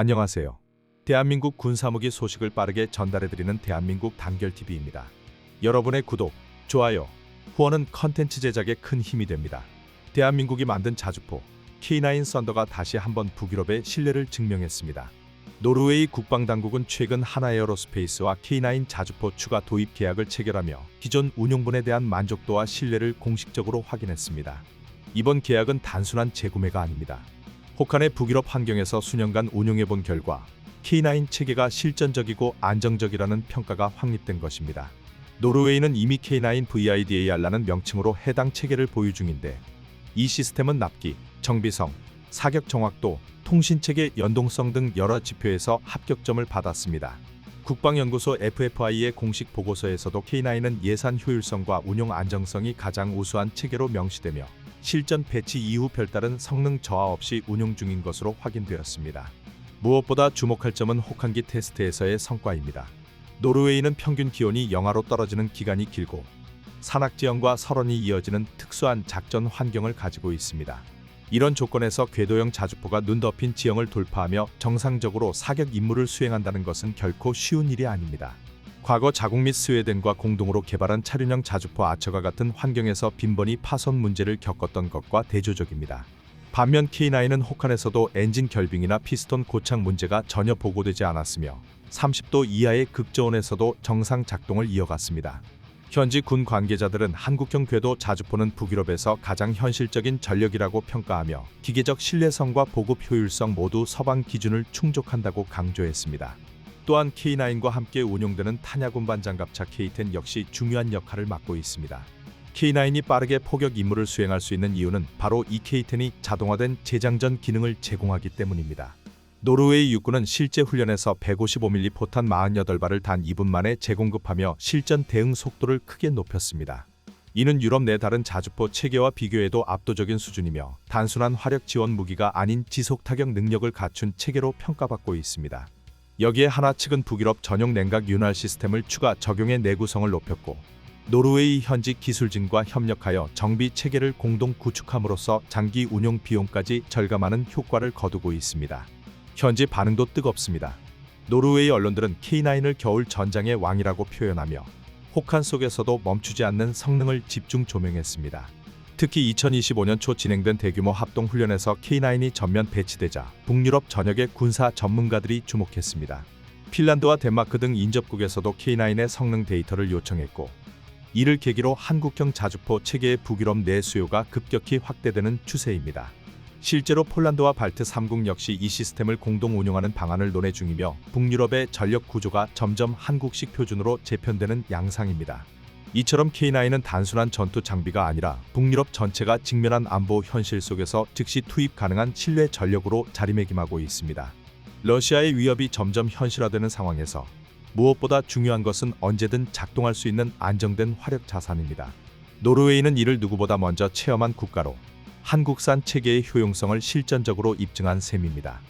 안녕하세요. 대한민국 군사무기 소식을 빠르게 전달해드리는 대한민국 단결TV입니다. 여러분의 구독, 좋아요, 후원은 컨텐츠 제작에 큰 힘이 됩니다. 대한민국이 만든 자주포 K9 썬더가 다시 한번 북유럽의 신뢰를 증명했습니다. 노르웨이 국방당국은 최근 하나에어로스페이스와 K9 자주포 추가 도입 계약을 체결하며 기존 운용분에 대한 만족도와 신뢰를 공식적으로 확인했습니다. 이번 계약은 단순한 재구매가 아닙니다. 혹한의 북유럽 환경에서 수년간 운용해본 결과 K9 체계가 실전적이고 안정적이라는 평가가 확립된 것입니다. 노르웨이는 이미 K9 VIDAR라는 명칭으로 해당 체계를 보유 중인데 이 시스템은 납기, 정비성, 사격 정확도, 통신 체계 연동성 등 여러 지표에서 합격점을 받았습니다. 국방연구소 FFI의 공식 보고서에서도 K9은 예산 효율성과 운용 안정성이 가장 우수한 체계로 명시되며 실전 배치 이후 별다른 성능 저하 없이 운용 중인 것으로 확인되었습니다. 무엇보다 주목할 점은 혹한기 테스트에서의 성과입니다. 노르웨이는 평균 기온이 영하로 떨어지는 기간이 길고 산악지형과 설원이 이어지는 특수한 작전 환경을 가지고 있습니다. 이런 조건에서 궤도형 자주포가 눈 덮인 지형을 돌파하며 정상적으로 사격 임무를 수행한다는 것은 결코 쉬운 일이 아닙니다. 과거 자국 및 스웨덴과 공동으로 개발한 차륜형 자주포 아처가 같은 환경에서 빈번히 파손 문제를 겪었던 것과 대조적입니다. 반면 K9은 혹한에서도 엔진 결빙이나 피스톤 고착 문제가 전혀 보고되지 않았으며 30도 이하의 극저온에서도 정상 작동을 이어갔습니다. 현지 군 관계자들은 한국형 궤도 자주포는 북유럽에서 가장 현실적인 전력이라고 평가하며 기계적 신뢰성과 보급 효율성 모두 서방 기준을 충족한다고 강조했습니다. 또한 K9과 함께 운용되는 탄약 운반 장갑차 K10 역시 중요한 역할을 맡고 있습니다. K9이 빠르게 포격 임무를 수행할 수 있는 이유는 바로 이 K10이 자동화된 재장전 기능을 제공하기 때문입니다. 노르웨이 육군은 실제 훈련에서 155mm 포탄 48발을 단 2분 만에 재공급하며 실전 대응 속도를 크게 높였습니다. 이는 유럽 내 다른 자주포 체계와 비교해도 압도적인 수준이며 단순한 화력 지원 무기가 아닌 지속 타격 능력을 갖춘 체계로 평가받고 있습니다. 여기에 하나 측은 북유럽 전용 냉각 윤활 시스템을 추가 적용해 내구성을 높였고 노르웨이 현지 기술진과 협력하여 정비 체계를 공동 구축함으로써 장기 운용 비용까지 절감하는 효과를 거두고 있습니다. 현지 반응도 뜨겁습니다. 노르웨이 언론들은 K9을 겨울 전장의 왕이라고 표현하며 혹한 속에서도 멈추지 않는 성능을 집중 조명했습니다. 특히 2025년 초 진행된 대규모 합동 훈련에서 K9이 전면 배치되자 북유럽 전역의 군사 전문가들이 주목했습니다. 핀란드와 덴마크 등 인접국에서도 K9의 성능 데이터를 요청했고 이를 계기로 한국형 자주포 체계의 북유럽 내 수요가 급격히 확대되는 추세입니다. 실제로 폴란드와 발트 3국 역시 이 시스템을 공동 운용하는 방안을 논의 중이며 북유럽의 전력 구조가 점점 한국식 표준으로 재편되는 양상입니다. 이처럼 K9은 단순한 전투 장비가 아니라 북유럽 전체가 직면한 안보 현실 속에서 즉시 투입 가능한 신뢰 전력으로 자리매김하고 있습니다. 러시아의 위협이 점점 현실화되는 상황에서 무엇보다 중요한 것은 언제든 작동할 수 있는 안정된 화력 자산입니다. 노르웨이는 이를 누구보다 먼저 체험한 국가로 한국산 체계의 효용성을 실전적으로 입증한 셈입니다.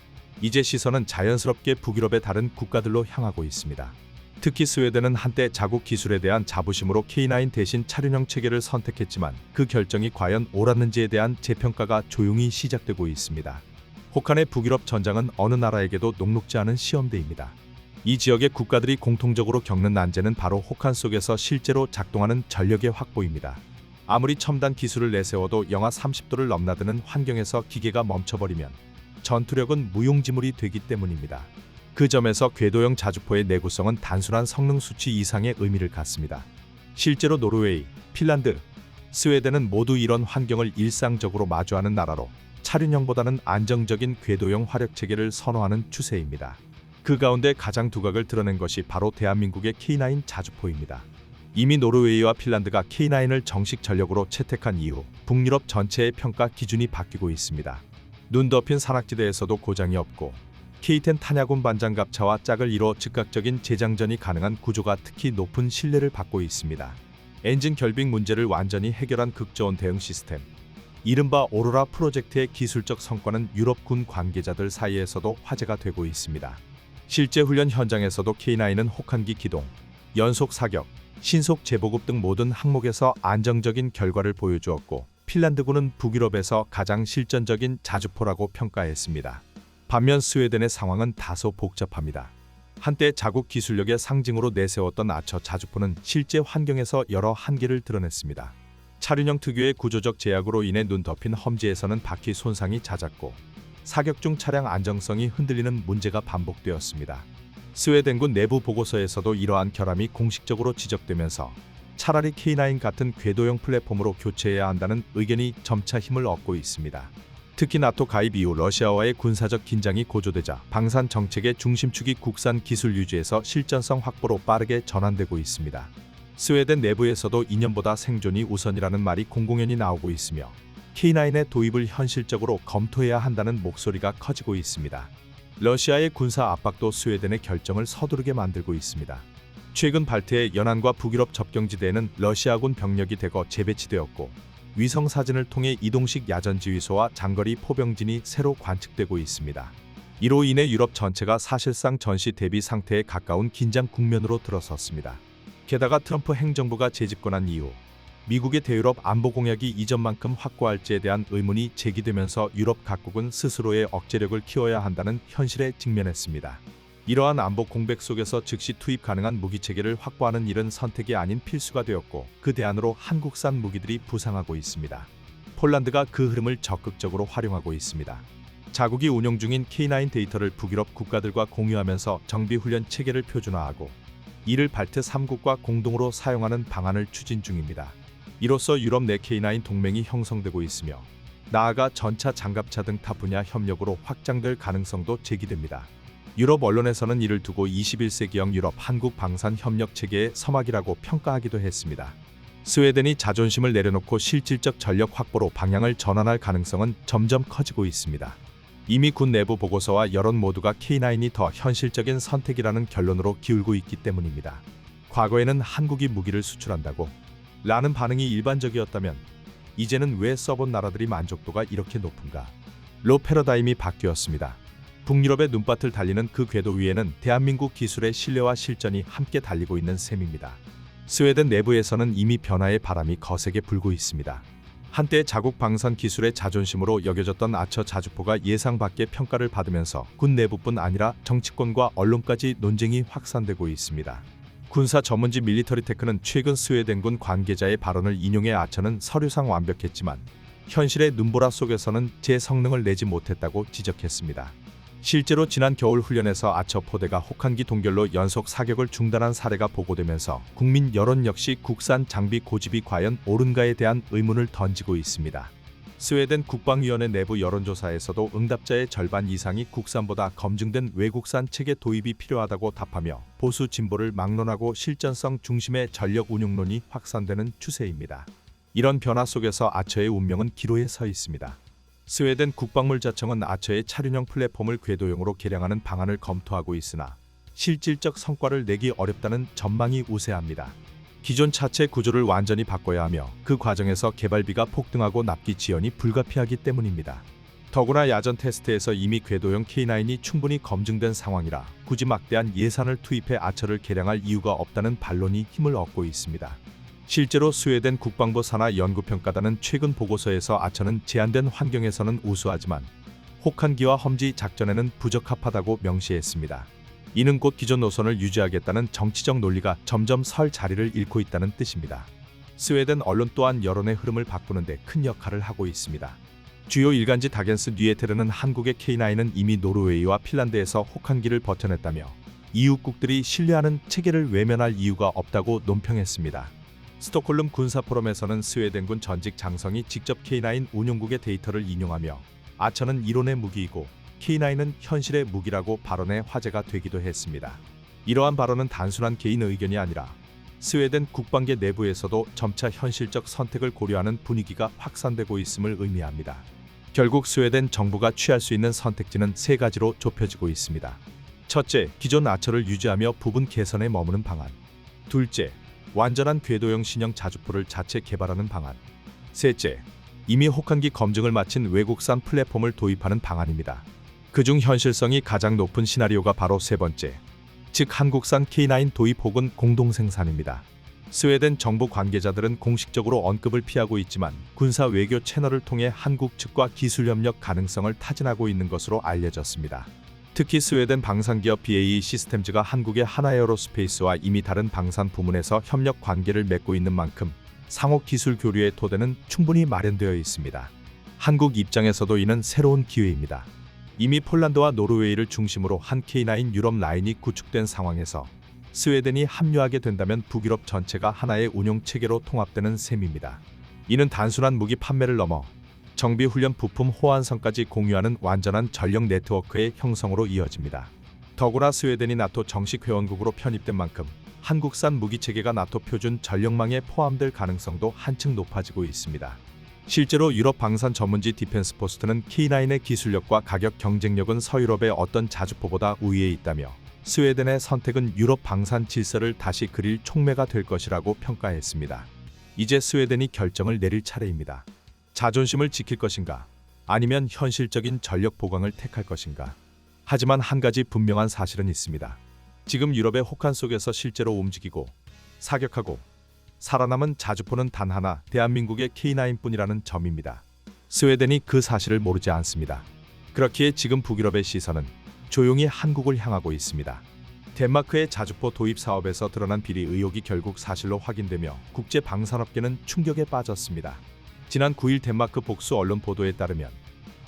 이제 시선은 자연스럽게 북유럽의 다른 국가들로 향하고 있습니다. 특히 스웨덴은 한때 자국 기술에 대한 자부심으로 K9 대신 차륜형 체계를 선택했지만 그 결정이 과연 옳았는지에 대한 재평가가 조용히 시작되고 있습니다. 혹한의 북유럽 전장은 어느 나라에게도 녹록지 않은 시험대입니다. 이 지역의 국가들이 공통적으로 겪는 난제는 바로 혹한 속에서 실제로 작동하는 전력의 확보입니다. 아무리 첨단 기술을 내세워도 영하 30도를 넘나드는 환경에서 기계가 멈춰버리면 전투력은 무용지물이 되기 때문입니다. 그 점에서 궤도형 자주포의 내구성은 단순한 성능 수치 이상의 의미를 갖습니다. 실제로 노르웨이, 핀란드, 스웨덴은 모두 이런 환경을 일상적으로 마주하는 나라로 차륜형보다는 안정적인 궤도형 화력 체계를 선호하는 추세입니다. 그 가운데 가장 두각을 드러낸 것이 바로 대한민국의 K9 자주포입니다. 이미 노르웨이와 핀란드가 K9을 정식 전력으로 채택한 이후 북유럽 전체의 평가 기준이 바뀌고 있습니다. 눈 덮인 산악지대에서도 고장이 없고 K10 탄약운 반장갑차와 짝을 이뤄 즉각적인 재장전이 가능한 구조가 특히 높은 신뢰를 받고 있습니다. 엔진 결빙 문제를 완전히 해결한 극저온 대응 시스템. 이른바 오로라 프로젝트의 기술적 성과는 유럽 군 관계자들 사이에서도 화제가 되고 있습니다. 실제 훈련 현장에서도 K9은 혹한기 기동, 연속 사격, 신속 재보급 등 모든 항목에서 안정적인 결과를 보여주었고 핀란드군은 북유럽에서 가장 실전적인 자주포라고 평가했습니다. 반면 스웨덴의 상황은 다소 복잡합니다. 한때 자국 기술력의 상징으로 내세웠던 아처 자주포는 실제 환경에서 여러 한계를 드러냈습니다. 차륜형 특유의 구조적 제약으로 인해 눈 덮인 험지에서는 바퀴 손상이 잦았고 사격 중 차량 안정성이 흔들리는 문제가 반복되었습니다. 스웨덴군 내부 보고서에서도 이러한 결함이 공식적으로 지적되면서 차라리 K9 같은 궤도형 플랫폼으로 교체해야 한다는 의견이 점차 힘을 얻고 있습니다. 특히 나토 가입 이후 러시아와의 군사적 긴장이 고조되자 방산 정책의 중심축이 국산 기술 유지에서 실전성 확보로 빠르게 전환되고 있습니다. 스웨덴 내부에서도 2년보다 생존이 우선이라는 말이 공공연히 나오고 있으며 K9의 도입을 현실적으로 검토해야 한다는 목소리가 커지고 있습니다. 러시아의 군사 압박도 스웨덴의 결정을 서두르게 만들고 있습니다. 최근 발트의 연안과 북유럽 접경지대에는 러시아군 병력이 대거 재배치되었고 위성 사진을 통해 이동식 야전 지휘소와 장거리 포병진이 새로 관측되고 있습니다. 이로 인해 유럽 전체가 사실상 전시 대비 상태에 가까운 긴장 국면으로 들어섰습니다. 게다가 트럼프 행정부가 재집권한 이후 미국의 대유럽 안보 공약이 이전만큼 확고할지에 대한 의문이 제기되면서 유럽 각국은 스스로의 억제력을 키워야 한다는 현실에 직면했습니다. 이러한 안보 공백 속에서 즉시 투입 가능한 무기 체계를 확보하는 일은 선택이 아닌 필수가 되었고 그 대안으로 한국산 무기들이 부상하고 있습니다. 폴란드가 그 흐름을 적극적으로 활용하고 있습니다. 자국이 운영 중인 K9 데이터를 북유럽 국가들과 공유하면서 정비 훈련 체계를 표준화하고 이를 발트 3국과 공동으로 사용하는 방안을 추진 중입니다. 이로써 유럽 내 K9 동맹이 형성되고 있으며 나아가 전차 장갑차 등 타 분야 협력으로 확장될 가능성도 제기됩니다. 유럽 언론에서는 이를 두고 21세기형 유럽 한국 방산 협력 체계의 서막이라고 평가하기도 했습니다. 스웨덴이 자존심을 내려놓고 실질적 전력 확보로 방향을 전환할 가능성은 점점 커지고 있습니다. 이미 군 내부 보고서와 여론 모두가 K9이 더 현실적인 선택이라는 결론으로 기울고 있기 때문입니다. 과거에는 한국이 무기를 수출한다고 라는 반응이 일반적이었다면 이제는 왜 써본 나라들이 만족도가 이렇게 높은가? 로 패러다임이 바뀌었습니다. 북유럽의 눈밭을 달리는 그 궤도 위에는 대한민국 기술의 신뢰와 실전이 함께 달리고 있는 셈입니다. 스웨덴 내부에서는 이미 변화의 바람이 거세게 불고 있습니다. 한때 자국 방산 기술의 자존심으로 여겨졌던 아처 자주포가 예상 밖의 평가를 받으면서 군 내부뿐 아니라 정치권과 언론까지 논쟁이 확산되고 있습니다. 군사 전문지 밀리터리 테크는 최근 스웨덴군 관계자의 발언을 인용해 아처는 서류상 완벽했지만 현실의 눈보라 속에서는 제 성능을 내지 못했다고 지적했습니다. 실제로 지난 겨울 훈련에서 아처 포대가 혹한기 동결로 연속 사격을 중단한 사례가 보고되면서 국민 여론 역시 국산 장비 고집이 과연 옳은가에 대한 의문을 던지고 있습니다. 스웨덴 국방위원회 내부 여론조사에서도 응답자의 절반 이상이 국산보다 검증된 외국산 체계 도입이 필요하다고 답하며 보수 진보를 막론하고 실전성 중심의 전력 운용론이 확산되는 추세입니다. 이런 변화 속에서 아처의 운명은 기로에 서 있습니다. 스웨덴 국방물자청은 아처의 차륜형 플랫폼을 궤도형으로 개량하는 방안을 검토하고 있으나 실질적 성과를 내기 어렵다는 전망이 우세합니다. 기존 차체 구조를 완전히 바꿔야 하며 그 과정에서 개발비가 폭등하고 납기 지연이 불가피하기 때문입니다. 더구나 야전 테스트에서 이미 궤도형 K9이 충분히 검증된 상황이라 굳이 막대한 예산을 투입해 아처를 개량할 이유가 없다는 반론이 힘을 얻고 있습니다. 실제로 스웨덴 국방부 산하 연구평가단은 최근 보고서에서 아처는 제한된 환경에서는 우수하지만 혹한기와 험지 작전에는 부적합하다고 명시했습니다. 이는 곧 기존 노선을 유지하겠다는 정치적 논리가 점점 설 자리를 잃고 있다는 뜻입니다. 스웨덴 언론 또한 여론의 흐름을 바꾸는 데 큰 역할을 하고 있습니다. 주요 일간지 다겐스 뉴에테르는 한국의 K9은 이미 노르웨이와 핀란드에서 혹한기를 버텨냈다며 이웃국들이 신뢰하는 체계를 외면할 이유가 없다고 논평했습니다. 스톡홀름 군사 포럼에서는 스웨덴군 전직 장성이 직접 K9 운용국의 데이터를 인용하며 아처는 이론의 무기이고 K9은 현실의 무기라고 발언에 화제가 되기도 했습니다. 이러한 발언은 단순한 개인 의견이 아니라 스웨덴 국방계 내부에서도 점차 현실적 선택을 고려하는 분위기가 확산되고 있음을 의미합니다. 결국 스웨덴 정부가 취할 수 있는 선택지는 세 가지로 좁혀지고 있습니다. 첫째, 기존 아처를 유지하며 부분 개선에 머무는 방안. 둘째, 완전한 궤도형 신형 자주포를 자체 개발하는 방안. 셋째, 이미 혹한기 검증을 마친 외국산 플랫폼을 도입하는 방안입니다. 그중 현실성이 가장 높은 시나리오가 바로 세 번째, 즉 한국산 K9 도입 혹은 공동 생산입니다. 스웨덴 정부 관계자들은 공식적으로 언급을 피하고 있지만 군사 외교 채널을 통해 한국 측과 기술 협력 가능성을 타진하고 있는 것으로 알려졌습니다. 특히 스웨덴 방산기업 BAE 시스템즈가 한국의 하나에어로스페이스와 이미 다른 방산 부문에서 협력 관계를 맺고 있는 만큼 상호 기술 교류의 토대는 충분히 마련되어 있습니다. 한국 입장에서도 이는 새로운 기회입니다. 이미 폴란드와 노르웨이를 중심으로 한 K9 유럽 라인이 구축된 상황에서 스웨덴이 합류하게 된다면 북유럽 전체가 하나의 운용 체계로 통합되는 셈입니다. 이는 단순한 무기 판매를 넘어 정비 훈련 부품 호환선까지 공유하는 완전한 전력 네트워크의 형성으로 이어집니다. 더구나 스웨덴이 나토 정식 회원국으로 편입된 만큼 한국산 무기 체계가 나토 표준 전력망에 포함될 가능성도 한층 높아지고 있습니다. 실제로 유럽 방산 전문지 디펜스 포스트는 K9의 기술력과 가격 경쟁력은 서유럽의 어떤 자주포보다 우위에 있다며 스웨덴의 선택은 유럽 방산 질서를 다시 그릴 촉매가 될 것이라고 평가했습니다. 이제 스웨덴이 결정을 내릴 차례입니다. 자존심을 지킬 것인가? 아니면 현실적인 전력 보강을 택할 것인가? 하지만 한 가지 분명한 사실은 있습니다. 지금 유럽의 혹한 속에서 실제로 움직이고 사격하고 살아남은 자주포는 단 하나 대한민국의 K9뿐이라는 점입니다. 스웨덴이 그 사실을 모르지 않습니다. 그렇기에 지금 북유럽의 시선은 조용히 한국을 향하고 있습니다. 덴마크의 자주포 도입 사업에서 드러난 비리 의혹이 결국 사실로 확인되며 국제 방산업계는 충격에 빠졌습니다. 지난 9일 덴마크 복수 언론 보도에 따르면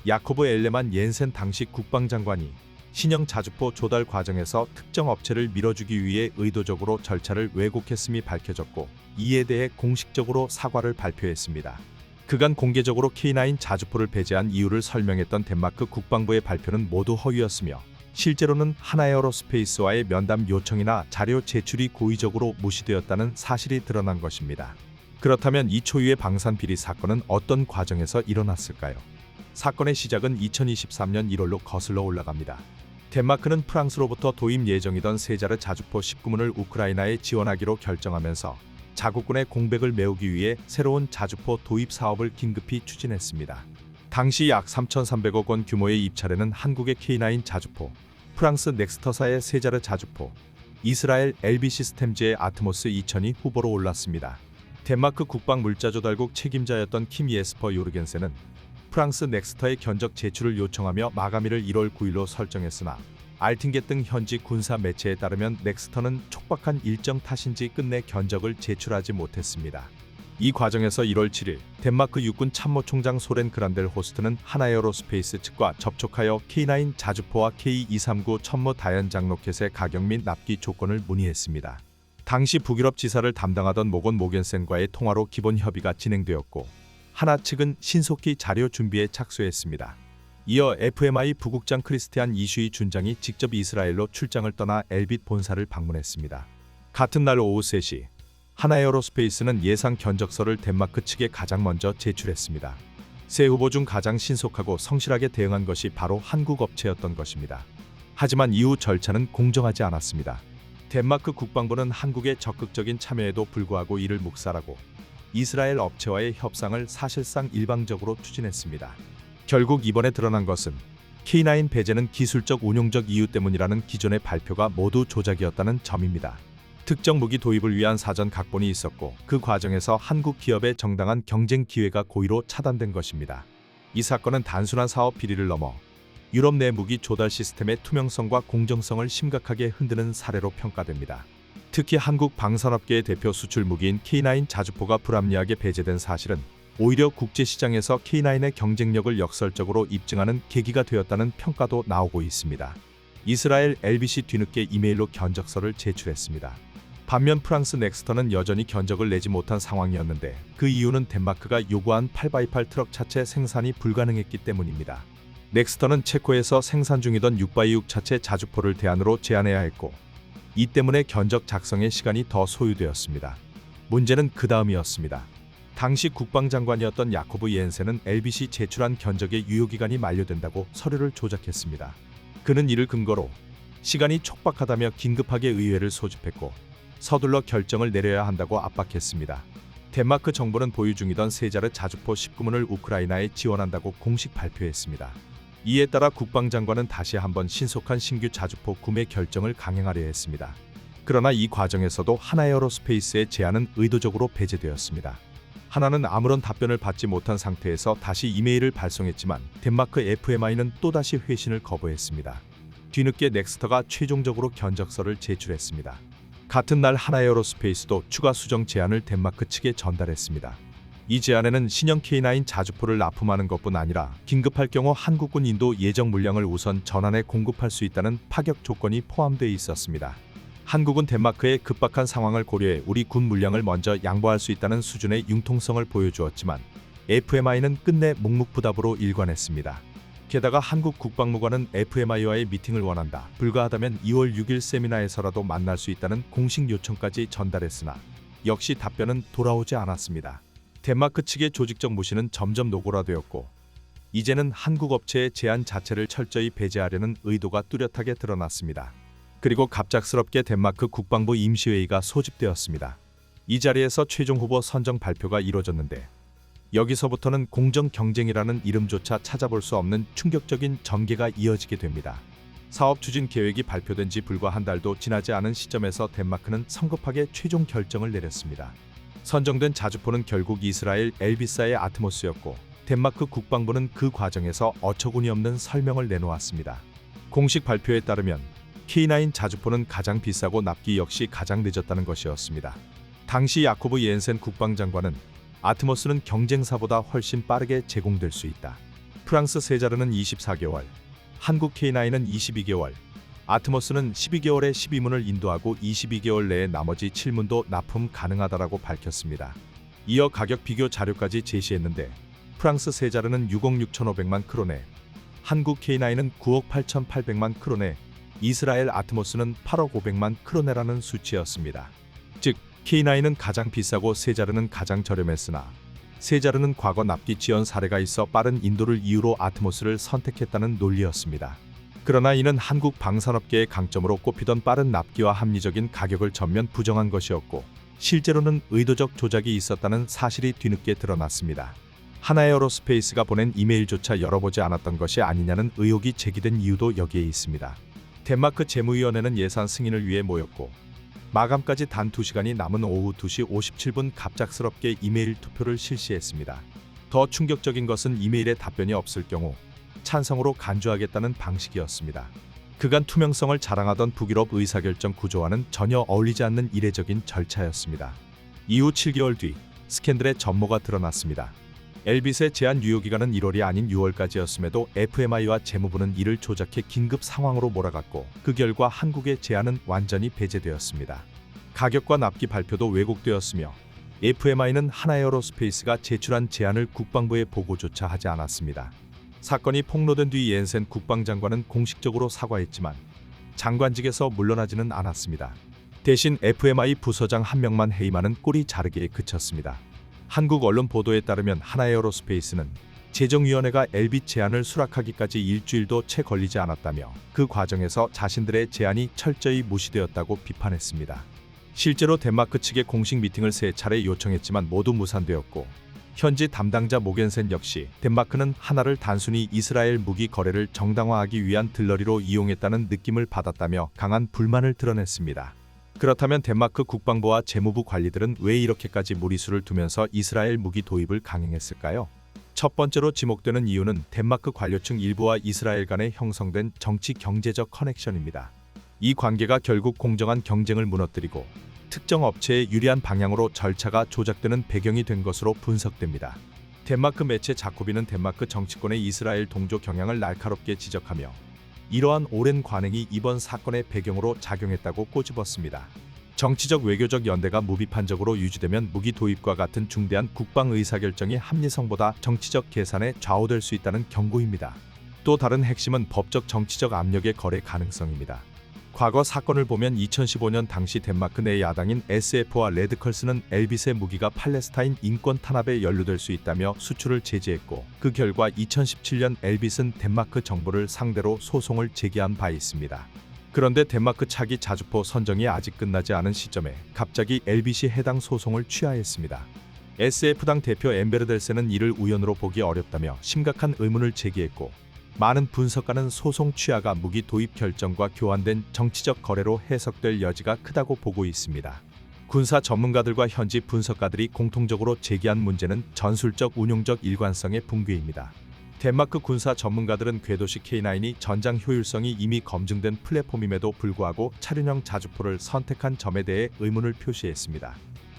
야코브 엘레만 옌센 당시 국방장관이 신형 자주포 조달 과정에서 특정 업체를 밀어주기 위해 의도적으로 절차를 왜곡했음이 밝혀졌고 이에 대해 공식적으로 사과를 발표했습니다. 그간 공개적으로 K9 자주포를 배제한 이유를 설명했던 덴마크 국방부의 발표는 모두 허위였으며 실제로는 하나에어로스페이스와의 면담 요청이나 자료 제출이 고의적으로 무시되었다는 사실이 드러난 것입니다. 그렇다면 이 초유의 방산 비리 사건은 어떤 과정에서 일어났을까요? 사건의 시작은 2023년 1월로 거슬러 올라갑니다. 덴마크는 프랑스로부터 도입 예정이던 세자르 자주포 19문을 우크라이나에 지원하기로 결정하면서 자국군의 공백을 메우기 위해 새로운 자주포 도입 사업을 긴급히 추진했습니다. 당시 약 3,300억 원 규모의 입찰에는 한국의 K9 자주포, 프랑스 넥스터사의 세자르 자주포, 이스라엘 LB 시스템즈의 아트모스 2000이 후보로 올랐습니다. 덴마크 국방 물자조달국 책임자였던 킴 예스퍼 요르겐센은 프랑스 넥스터의 견적 제출을 요청하며 마감일을 1월 9일로 설정했으나 알팅게 등 현지 군사 매체에 따르면 넥스터는 촉박한 일정 탓인지 끝내 견적을 제출하지 못했습니다. 이 과정에서 1월 7일 덴마크 육군 참모총장 소렌 그란델 호스트는 하나에어로스페이스 측과 접촉하여 K9 자주포와 K239 천모 다연장 로켓의 가격 및 납기 조건을 문의했습니다. 당시 북유럽 지사를 담당하던 모건 모겐센과의 통화로 기본 협의가 진행되었고 하나 측은 신속히 자료 준비에 착수했습니다. 이어 FMI 부국장 크리스티안 이슈이 준장이 직접 이스라엘로 출장을 떠나 엘빗 본사를 방문했습니다. 같은 날 오후 3시 하나에어로스페이스는 예상 견적서를 덴마크 측에 가장 먼저 제출했습니다. 세 후보 중 가장 신속하고 성실하게 대응한 것이 바로 한국 업체였던 것입니다. 하지만 이후 절차는 공정하지 않았습니다. 덴마크 국방부는 한국의 적극적인 참여에도 불구하고 이를 묵살하고 이스라엘 업체와의 협상을 사실상 일방적으로 추진했습니다. 결국 이번에 드러난 것은 K9 배제는 기술적 운용적 이유 때문이라는 기존의 발표가 모두 조작이었다는 점입니다. 특정 무기 도입을 위한 사전 각본이 있었고 그 과정에서 한국 기업의 정당한 경쟁 기회가 고의로 차단된 것입니다. 이 사건은 단순한 사업 비리를 넘어 유럽 내 무기 조달 시스템의 투명성과 공정성을 심각하게 흔드는 사례로 평가됩니다. 특히 한국 방산업계의 대표 수출 무기인 K9 자주포가 불합리하게 배제된 사실은 오히려 국제 시장에서 K9의 경쟁력을 역설적으로 입증하는 계기가 되었다는 평가도 나오고 있습니다. 이스라엘 LBC 뒤늦게 이메일로 견적서를 제출했습니다. 반면 프랑스 넥스터는 여전히 견적을 내지 못한 상황이었는데 그 이유는 덴마크가 요구한 8x8 트럭 차체 생산이 불가능했기 때문입니다. 넥스터는 체코에서 생산 중이던 6x6 차체 자주포를 대안으로 제안해야 했고 이 때문에 견적 작성에 시간이 더 소요되었습니다. 문제는 그 다음이었습니다. 당시 국방장관이었던 야코브 옌센은 LBC 제출한 견적의 유효기간이 만료된다고 서류를 조작했습니다. 그는 이를 근거로 시간이 촉박하다며 긴급하게 의회를 소집했고 서둘러 결정을 내려야 한다고 압박했습니다. 덴마크 정부는 보유 중이던 세자르 자주포 19문을 우크라이나에 지원한다고 공식 발표했습니다. 이에 따라 국방장관은 다시 한번 신속한 신규 자주포 구매 결정을 강행하려 했습니다. 그러나 이 과정에서도 하나에어로스페이스의 제안은 의도적으로 배제되었습니다. 하나는 아무런 답변을 받지 못한 상태에서 다시 이메일을 발송했지만 덴마크 FMI는 또다시 회신을 거부했습니다. 뒤늦게 넥스터가 최종적으로 견적서를 제출했습니다. 같은 날 하나에어로스페이스도 추가 수정 제안을 덴마크 측에 전달했습니다. 이 제안에는 신형 K9 자주포를 납품하는 것뿐 아니라 긴급할 경우 한국군 인도 예정 물량을 우선 전환해 공급할 수 있다는 파격 조건이 포함되어 있었습니다. 한국은 덴마크의 급박한 상황을 고려해 우리 군 물량을 먼저 양보할 수 있다는 수준의 융통성을 보여주었지만 FMI는 끝내 묵묵부답으로 일관했습니다. 게다가 한국 국방무관은 FMI와의 미팅을 원한다. 불가하다면 2월 6일 세미나에서라도 만날 수 있다는 공식 요청까지 전달했으나 역시 답변은 돌아오지 않았습니다. 덴마크 측의 조직적 무시는 점점 노골화되었고 이제는 한국 업체의 제안 자체를 철저히 배제하려는 의도가 뚜렷하게 드러났습니다. 그리고 갑작스럽게 덴마크 국방부 임시회의가 소집되었습니다. 이 자리에서 최종 후보 선정 발표가 이뤄졌는데 여기서부터는 공정 경쟁이라는 이름조차 찾아볼 수 없는 충격적인 전개가 이어지게 됩니다. 사업 추진 계획이 발표된 지 불과 한 달도 지나지 않은 시점에서 덴마크는 성급하게 최종 결정을 내렸습니다. 선정된 자주포는 결국 이스라엘 엘비사의 아트모스였고 덴마크 국방부는 그 과정에서 어처구니 없는 설명을 내놓았습니다. 공식 발표에 따르면 K9 자주포는 가장 비싸고 납기 역시 가장 늦었다는 것이었습니다. 당시 야코브 옌센 국방장관은 아트모스는 경쟁사보다 훨씬 빠르게 제공될 수 있다. 프랑스 세자르는 24개월, 한국 K9은 22개월, 아트모스는 12개월에 12문을 인도하고 22개월 내에 나머지 7문도 납품 가능하다라고 밝혔습니다. 이어 가격 비교 자료까지 제시했는데 프랑스 세자르는 6억 6,500만 크로네, 한국 K9은 9억 8,800만 크로네, 이스라엘 아트모스는 8억 500만 크로네라는 수치였습니다. 즉 K9은 가장 비싸고 세자르는 가장 저렴했으나 세자르는 과거 납기 지연 사례가 있어 빠른 인도를 이유로 아트모스를 선택했다는 논리였습니다. 그러나 이는 한국 방산업계의 강점으로 꼽히던 빠른 납기와 합리적인 가격을 전면 부정한 것이었고 실제로는 의도적 조작이 있었다는 사실이 뒤늦게 드러났습니다. 하나에어로스페이스가 보낸 이메일조차 열어보지 않았던 것이 아니냐는 의혹이 제기된 이유도 여기에 있습니다. 덴마크 재무위원회는 예산 승인을 위해 모였고 마감까지 단 2시간이 남은 오후 2시 57분 갑작스럽게 이메일 투표를 실시했습니다. 더 충격적인 것은 이메일에 답변이 없을 경우 찬성으로 간주하겠다는 방식이었습니다. 그간 투명성을 자랑하던 북유럽 의사결정 구조와는 전혀 어울리지 않는 이례적인 절차였습니다. 이후 7개월 뒤 스캔들의 전모가 드러났습니다. 엘빗의 제한 유효기간은 1월이 아닌 6월까지였음에도 FMI와 재무부는 이를 조작해 긴급 상황으로 몰아갔고 그 결과 한국의 제안은 완전히 배제되었습니다. 가격과 납기 발표도 왜곡되었으며 FMI는 하나에어로스페이스가 제출한 제안을 국방부에 보고조차 하지 않았습니다. 사건이 폭로된 뒤 옌센 국방장관은 공식적으로 사과했지만 장관직에서 물러나지는 않았습니다. 대신 FMI 부서장 한 명만 해임하는 꼴이 자르기에 그쳤습니다. 한국 언론 보도에 따르면 하나에어로스페이스는 재정위원회가 엘빗 제안을 수락하기까지 일주일도 채 걸리지 않았다며 그 과정에서 자신들의 제안이 철저히 무시되었다고 비판했습니다. 실제로 덴마크 측의 공식 미팅을 세 차례 요청했지만 모두 무산되었고 현지 담당자 모겐센 역시 덴마크는 하나를 단순히 이스라엘 무기 거래를 정당화하기 위한 들러리로 이용했다는 느낌을 받았다며 강한 불만을 드러냈습니다. 그렇다면 덴마크 국방부와 재무부 관리들은 왜 이렇게까지 무리수를 두면서 이스라엘 무기 도입을 강행했을까요? 첫 번째로 지목되는 이유는 덴마크 관료층 일부와 이스라엘 간에 형성된 정치 경제적 커넥션입니다. 이 관계가 결국 공정한 경쟁을 무너뜨리고 특정 업체에 유리한 방향으로 절차가 조작되는 배경이 된 것으로 분석됩니다. 덴마크 매체 자코비는 덴마크 정치권의 이스라엘 동조 경향을 날카롭게 지적하며 이러한 오랜 관행이 이번 사건의 배경으로 작용했다고 꼬집었습니다. 정치적 외교적 연대가 무비판적으로 유지되면 무기 도입과 같은 중대한 국방 의사결정이 합리성보다 정치적 계산에 좌우될 수 있다는 경고입니다. 또 다른 핵심은 법적 정치적 압력의 거래 가능성입니다. 과거 사건을 보면 2015년 당시 덴마크 내 야당인 SF와 레드컬스는 엘빗의 무기가 팔레스타인 인권 탄압에 연루될 수 있다며 수출을 제지했고 그 결과 2017년 엘빗은 덴마크 정부를 상대로 소송을 제기한 바 있습니다. 그런데 덴마크 차기 자주포 선정이 아직 끝나지 않은 시점에 갑자기 엘빗이 해당 소송을 취하했습니다. SF당 대표 엠베르델세는 이를 우연으로 보기 어렵다며 심각한 의문을 제기했고 많은 분석가는 소송 취하가 무기 도입 결정과 교환된 정치적 거래로 해석될 여지가 크다고 보고 있습니다. 군사 전문가들과 현지 분석가들이 공통적으로 제기한 문제는 전술적 운용적 일관성의 붕괴입니다. 덴마크 군사 전문가들은 궤도식 K9이 전장 효율성이 이미 검증된 플랫폼임에도 불구하고 차륜형 자주포를 선택한 점에 대해 의문을 표시했습니다.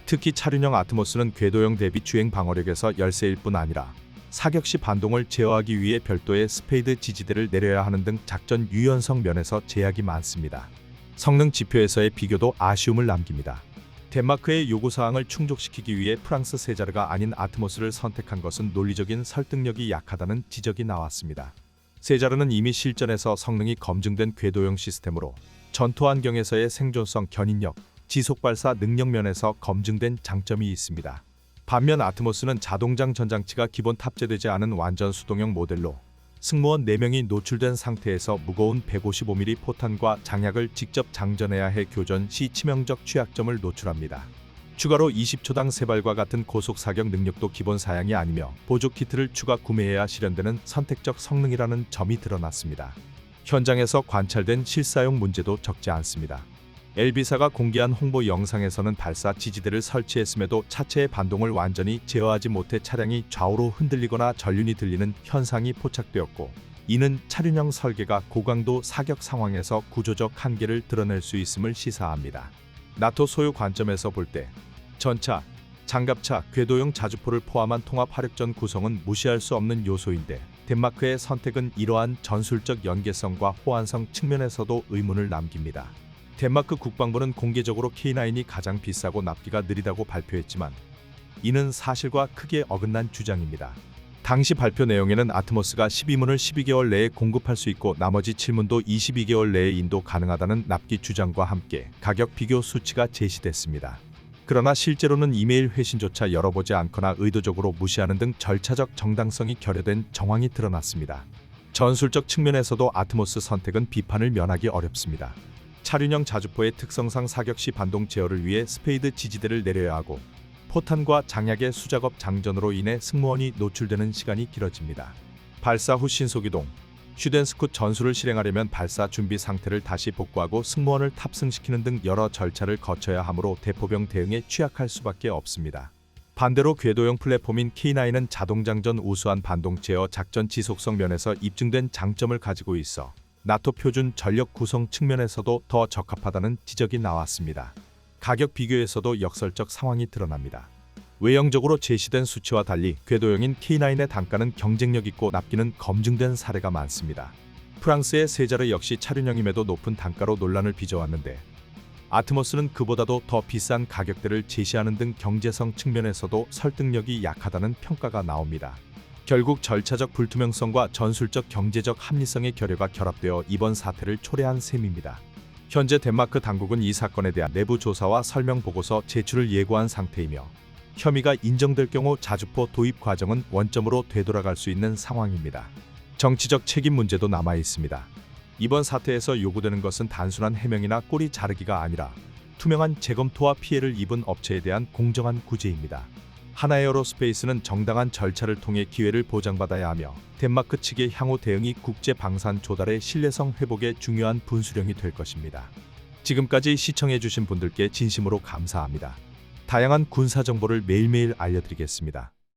특히 차륜형 아트모스는 궤도형 대비 주행 방어력에서 열세일 뿐 아니라 사격 시 반동을 제어하기 위해 별도의 스페이드 지지대를 내려야 하는 등 작전 유연성 면에서 제약이 많습니다. 성능 지표에서의 비교도 아쉬움을 남깁니다. 덴마크의 요구사항을 충족시키기 위해 프랑스 세자르가 아닌 아트모스를 선택한 것은 논리적인 설득력이 약하다는 지적이 나왔습니다. 세자르는 이미 실전에서 성능이 검증된 궤도형 시스템으로 전투 환경에서의 생존성 견인력, 지속 발사 능력 면에서 검증된 장점이 있습니다. 반면 아트모스는 자동장 전장치가 기본 탑재되지 않은 완전 수동형 모델로 승무원 4명이 노출된 상태에서 무거운 155mm 포탄과 장약을 직접 장전해야 해 교전 시 치명적 취약점을 노출합니다. 추가로 20초당 3발과 같은 고속 사격 능력도 기본 사양이 아니며 보조 키트를 추가 구매해야 실현되는 선택적 성능이라는 점이 드러났습니다. 현장에서 관찰된 실사용 문제도 적지 않습니다. 엘비사가 공개한 홍보 영상에서는 발사 지지대를 설치했음에도 차체의 반동을 완전히 제어하지 못해 차량이 좌우로 흔들리거나 전륜이 들리는 현상이 포착되었고 이는 차륜형 설계가 고강도 사격 상황에서 구조적 한계를 드러낼 수 있음을 시사합니다. 나토 소유 관점에서 볼 때 전차, 장갑차, 궤도용 자주포를 포함한 통합 화력전 구성은 무시할 수 없는 요소인데 덴마크의 선택은 이러한 전술적 연계성과 호환성 측면에서도 의문을 남깁니다. 덴마크 국방부는 공개적으로 K9이 가장 비싸고 납기가 느리다고 발표했지만 이는 사실과 크게 어긋난 주장입니다. 당시 발표 내용에는 아트모스가 12문을 12개월 내에 공급할 수 있고 나머지 7문도 22개월 내에 인도 가능하다는 납기 주장과 함께 가격 비교 수치가 제시됐습니다. 그러나 실제로는 이메일 회신조차 열어보지 않거나 의도적으로 무시하는 등 절차적 정당성이 결여된 정황이 드러났습니다. 전술적 측면에서도 아트모스 선택은 비판을 면하기 어렵습니다. 차륜형 자주포의 특성상 사격 시 반동 제어를 위해 스페이드 지지대를 내려야 하고 포탄과 장약의 수작업 장전으로 인해 승무원이 노출되는 시간이 길어집니다. 발사 후 신속이동 슈덴스쿠 전술을 실행하려면 발사 준비 상태를 다시 복구하고 승무원을 탑승시키는 등 여러 절차를 거쳐야 하므로 대포병 대응에 취약할 수밖에 없습니다. 반대로 궤도형 플랫폼인 K9은 자동장전 우수한 반동 제어 작전 지속성 면에서 입증된 장점을 가지고 있어 나토 표준 전력 구성 측면에서도 더 적합하다는 지적이 나왔습니다. 가격 비교에서도 역설적 상황이 드러납니다. 외형적으로 제시된 수치와 달리 궤도형인 K9의 단가는 경쟁력 있고 납기는 검증된 사례가 많습니다. 프랑스의 세자르 역시 차륜형임에도 높은 단가로 논란을 빚어왔는데 아트모스는 그보다도 더 비싼 가격대를 제시하는 등 경제성 측면에서도 설득력이 약하다는 평가가 나옵니다. 결국 절차적 불투명성과 전술적 경제적 합리성의 결여가 결합되어 이번 사태를 초래한 셈입니다. 현재 덴마크 당국은 이 사건에 대한 내부 조사와 설명 보고서 제출을 예고한 상태이며 혐의가 인정될 경우 자주포 도입 과정은 원점으로 되돌아갈 수 있는 상황입니다. 정치적 책임 문제도 남아 있습니다. 이번 사태에서 요구되는 것은 단순한 해명이나 꼬리 자르기가 아니라 투명한 재검토와 피해를 입은 업체에 대한 공정한 구제입니다. 하나에어로스페이스는 정당한 절차를 통해 기회를 보장받아야 하며 덴마크 측의 향후 대응이 국제 방산 조달의 신뢰성 회복에 중요한 분수령이 될 것입니다. 지금까지 시청해주신 분들께 진심으로 감사합니다. 다양한 군사 정보를 매일매일 알려드리겠습니다.